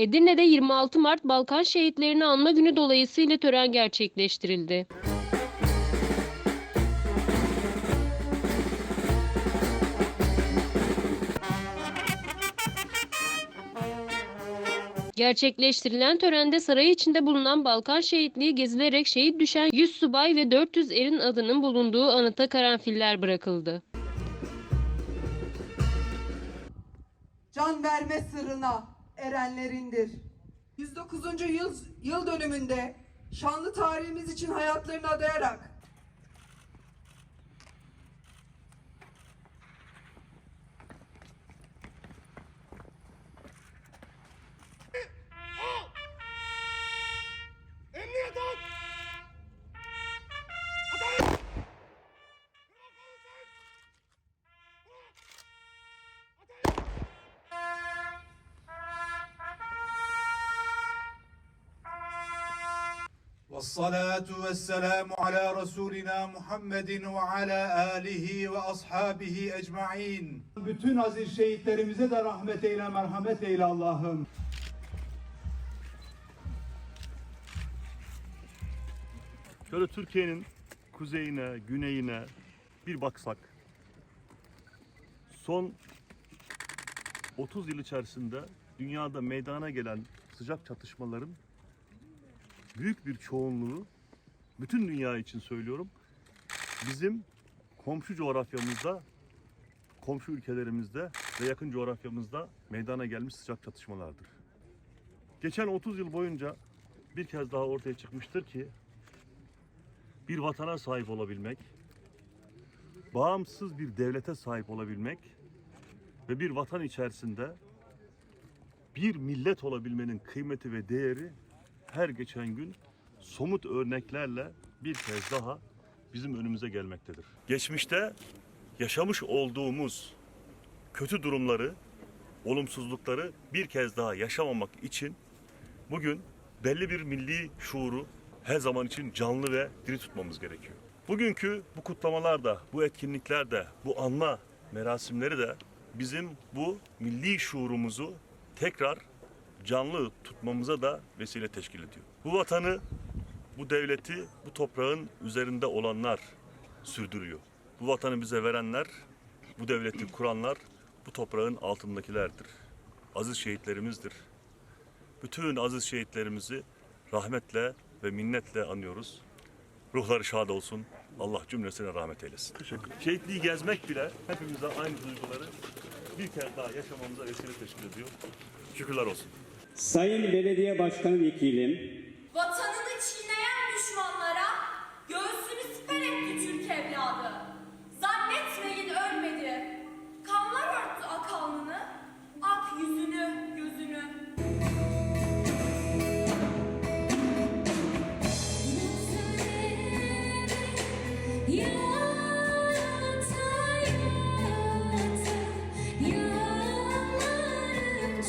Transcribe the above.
Edirne'de 26 Mart Balkan Şehitlerini Anma Günü dolayısıyla tören gerçekleştirildi. Gerçekleştirilen törende saray içinde bulunan Balkan şehitliği gezilerek şehit düşen 100 subay ve 400 erin adının bulunduğu anıta karanfiller bırakıldı. can verme sırrına erenlerindir. 109. yıl, yıl dönümünde şanlı tarihimiz için hayatlarını adayarak والصلاة والسلام على رسولنا محمد وعلى آله وأصحابه أجمعين Bütün aziz şehitlerimize de rahmet eyle, merhamet eyle Allah'ım. Şöyle Türkiye'nin kuzeyine, güneyine bir baksak. Son 30 yıl içerisinde dünyada meydana gelen sıcak çatışmaların büyük bir çoğunluğu bütün dünya için söylüyorum. Bizim komşu coğrafyamızda, komşu ülkelerimizde ve yakın coğrafyamızda meydana gelmiş sıcak çatışmalardır. Geçen 30 yıl boyunca bir kez daha ortaya çıkmıştır ki bir vatana sahip olabilmek, bağımsız bir devlete sahip olabilmek ve bir vatan içerisinde bir millet olabilmenin kıymeti ve değeri her geçen gün somut örneklerle bir kez daha bizim önümüze gelmektedir. Geçmişte yaşamış olduğumuz kötü durumları, olumsuzlukları bir kez daha yaşamamak için bugün belli bir milli şuuru her zaman için canlı ve diri tutmamız gerekiyor. Bugünkü bu kutlamalar da, bu etkinlikler de, bu anma merasimleri de bizim bu milli şuurumuzu tekrar canlı tutmamıza da vesile teşkil ediyor. Bu vatanı, bu devleti, bu toprağın üzerinde olanlar sürdürüyor. Bu vatanı bize verenler, bu devleti kuranlar bu toprağın altındakilerdir. Aziz şehitlerimizdir. Bütün aziz şehitlerimizi rahmetle ve minnetle anıyoruz. Ruhları şad olsun. Allah cümlesine rahmet eylesin. Teşekkür Şehitliği gezmek bile hepimize aynı duyguları bir kez daha yaşamamıza vesile teşkil ediyor. Şükürler olsun. Sayın Belediye Başkanı Vekilim, vatanını çiğneyen düşmanlara göğsünü siper etti Türk evladı. Zannetmeyin ölmedi. Kanlar örttü ak alnını, ak yüzünü, gözünü. Yata, yata, yalvarıp